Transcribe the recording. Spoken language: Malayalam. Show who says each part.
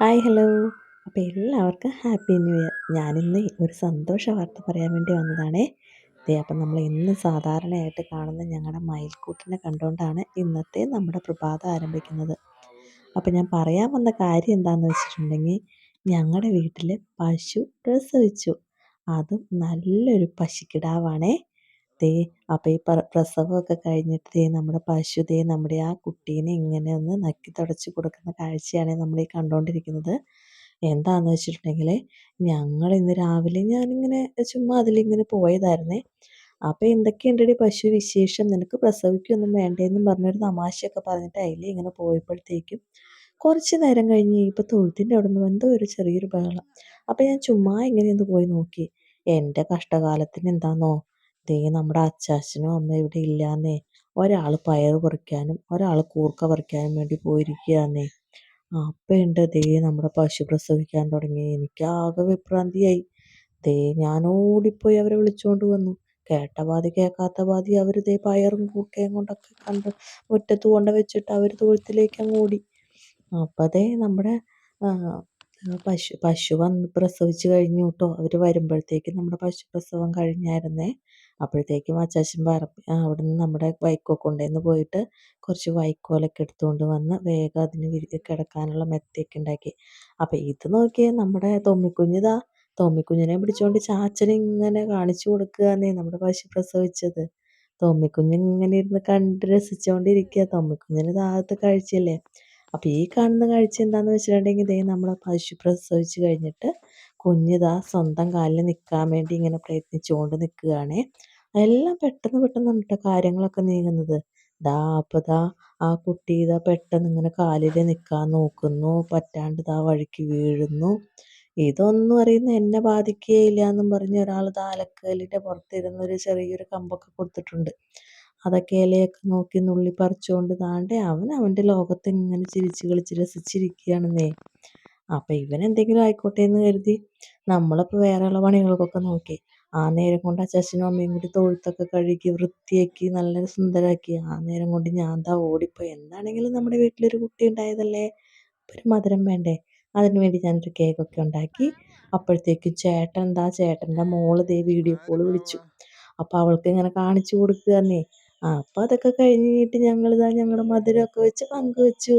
Speaker 1: Hi hello. അപ്പോൾ എല്ലാവർക്കും ഹാപ്പി ന്യൂ ഇയർ. ഞാനിന്ന് ഒരു സന്തോഷ വാർത്ത പറയാൻ വേണ്ടി വന്നതാണേ. ദേ അപ്പം നമ്മൾ ഇന്ന് സാധാരണയായിട്ട് കാണുന്ന ഞങ്ങളുടെ മയിൽക്കൂട്ടിനെ കണ്ടുകൊണ്ടാണ് ഇന്നത്തെ നമ്മുടെ പ്രഭാതം ആരംഭിക്കുന്നത്. അപ്പോൾ ഞാൻ പറയാൻ വന്ന കാര്യം എന്താണെന്ന് വെച്ചിട്ടുണ്ടെങ്കിൽ ഞങ്ങളുടെ വീട്ടിൽ പശു പ്രസവിച്ചു. അതും നല്ലൊരു പശുക്കിടാവാണേ. ദേ അപ്പോൾ ഈ പ്രസവമൊക്കെ കഴിഞ്ഞിട്ട് ദേ നമ്മുടെ പശു ദേ നമ്മുടെ ആ കുട്ടീനെ ഇങ്ങനെ ഒന്ന് നക്കി തുടച്ച് കൊടുക്കുന്ന കാഴ്ചയാണ് നമ്മൾ ഈ കണ്ടുകൊണ്ടിരിക്കുന്നത് എന്താണെന്ന് വെച്ചിട്ടുണ്ടെങ്കിൽ ഞങ്ങൾ ഇന്ന് രാവിലെ ഞാനിങ്ങനെ ചുമ്മാ അതിലിങ്ങനെ പോയതായിരുന്നേ. അപ്പോൾ എന്തൊക്കെയുണ്ടടി പശു വിശേഷം? നിനക്ക് പ്രസവിക്കൊന്നും വേണ്ടേന്നും പറഞ്ഞൊരു തമാശയൊക്കെ പറഞ്ഞിട്ട് അതിൽ ഇങ്ങനെ പോയപ്പോഴത്തേക്കും കുറച്ച് നേരം കഴിഞ്ഞ് ഇപ്പോൾ തൊഴുത്തിന്റെ അവിടെ നിന്ന് എന്തോ ഒരു ചെറിയൊരു ബഹളം. അപ്പോൾ ഞാൻ ചുമ്മാ ഇങ്ങനെ ഒന്ന് പോയി നോക്കി. എന്റെ കഷ്ടകാലത്തിന് എന്താണെന്നോ ദേ നമ്മുടെ അച്ചാച്ചനും അമ്മ ഇവിടെ ഇല്ലാന്നേ. ഒരാൾ പയർ പറിക്കാനും ഒരാൾ കൂർക്ക പറിക്കാനും വേണ്ടി പോയിരിക്കുകയാന്നേ. അപ്പയുണ്ട്. ദേ നമ്മുടെ പശു പ്രസവിക്കാൻ തുടങ്ങി. എനിക്ക് ആകെ വിഭ്രാന്തിയായി. ദേ ഞാൻ ഓടിപ്പോയി അവരെ വിളിച്ചുകൊണ്ട് വന്നു. കേട്ട പാതി കേൾക്കാത്ത പാതി അവർ ദേ പയറും കൂർക്കയും കൊണ്ടൊക്കെ കണ്ട് മുറ്റത്ത് കൊണ്ട് വെച്ചിട്ട് അവർ തൊഴുത്തിലേക്ക് അങ്ങ് ഓടി. അപ്പം അതേ നമ്മുടെ പശു പശു വന്ന് പ്രസവിച്ച് കഴിഞ്ഞു കേട്ടോ അവർ വരുമ്പോഴത്തേക്കും നമ്മുടെ പശു പ്രസവം കഴിഞ്ഞായിരുന്നേ. അപ്പോഴത്തേക്കും അച്ചാച്ചൻ പറമ്പ് അവിടെ നിന്ന് നമ്മുടെ വൈക്കോൽ കൊണ്ടുവന്ന് പോയിട്ട് കുറച്ച് വൈക്കോലൊക്കെ എടുത്തുകൊണ്ട് വന്ന് വേഗം അതിന് കിടക്കാനുള്ള മെത്തയൊക്കെ ഉണ്ടാക്കി. അപ്പോൾ ഇത് നോക്കിയേ നമ്മുടെ തൊമ്മിക്കുഞ്ഞിതാ തൊമ്മിക്കുഞ്ഞിനെ പിടിച്ചുകൊണ്ട് ചാച്ചൻ ഇങ്ങനെ കാണിച്ചു കൊടുക്കുകയെന്നേ നമ്മുടെ പശു പ്രസവിച്ചത്. തൊമ്മിക്കുഞ്ഞിങ്ങനെ ഇരുന്ന് കണ്ട് രസിച്ചുകൊണ്ടിരിക്കുക തൊമ്മിക്കുഞ്ഞിന് ദാഹത്ത് കാഴ്ചയല്ലേ അപ്പോൾ ഈ കാണുന്ന കാഴ്ച എന്താണെന്ന് വെച്ചിട്ടുണ്ടെങ്കിൽ ദേ നമ്മൾ പശു പ്രസവിച്ച് കഴിഞ്ഞിട്ട് കുഞ്ഞിതാ സ്വന്തം കാലിൽ നിൽക്കാൻ വേണ്ടി ഇങ്ങനെ പ്രയത്നിച്ചുകൊണ്ട് നിൽക്കുകയാണേ എല്ലാം പെട്ടെന്ന് പെട്ടെന്ന് കേട്ടോ കാര്യങ്ങളൊക്കെ നീങ്ങുന്നത്. ദാ അപ്പോൾ ദാ ആ കുട്ടി ഇതാ പെട്ടെന്ന് ഇങ്ങനെ കാലിൽ നിൽക്കാൻ നോക്കുന്നു. പറ്റാണ്ട് ദാ വഴിക്ക് വീഴുന്നു. ഇതൊന്നും അറിയുന്ന എന്നെ ബാധിക്കുകയില്ല എന്നും പറഞ്ഞ് ഒരാൾ ദാ അലക്കലിന്റെ പുറത്തിരുന്നൊരു ചെറിയൊരു കമ്പൊക്കെ കൊടുത്തിട്ടുണ്ട്. അതൊക്കെ ഇലയൊക്കെ നോക്കി നുള്ളി പറിച്ചുകൊണ്ട് താണ്ട് അവൻ അവന്റെ ലോകത്ത് ഇങ്ങനെ ചിരിച്ച് കളിച്ച് രസിച്ചിരിക്കുകയാണെന്നേ. അപ്പം ഇവൻ എന്തെങ്കിലും ആയിക്കോട്ടെ എന്ന് കരുതി നമ്മളിപ്പോൾ വേറെയുള്ള പണികൾക്കൊക്കെ നോക്കി. ആ നേരം കൊണ്ട് അച്ചാച്ചനും അമ്മയും കൂടി തൊഴുത്തൊക്കെ കഴുകി വൃത്തിയാക്കി നല്ല സുന്ദരമാക്കി ആ നേരം കൊണ്ട് ഞാൻ എന്താ ഓടിപ്പോയി. എന്താണെങ്കിലും നമ്മുടെ വീട്ടിലൊരു കുട്ടി ഉണ്ടായതല്ലേ? ഒരു മധുരം വേണ്ടേ? അതിനു വേണ്ടി ഞാനൊരു കേക്കൊക്കെ ഉണ്ടാക്കി. അപ്പോഴത്തേക്കും ചേട്ടൻ എന്താ ചേട്ടന്റെ മോൾ ദേ വീഡിയോ കോൾ വിളിച്ചു. അപ്പോൾ അവൾക്ക് ഇങ്ങനെ കാണിച്ചു കൊടുക്കുക തന്നെ അപ്പോൾ അതൊക്കെ കഴിഞ്ഞിട്ട് ഞങ്ങളിതാ ഞങ്ങളുടെ മധുരമൊക്കെ വെച്ച് പങ്കുവെച്ചു.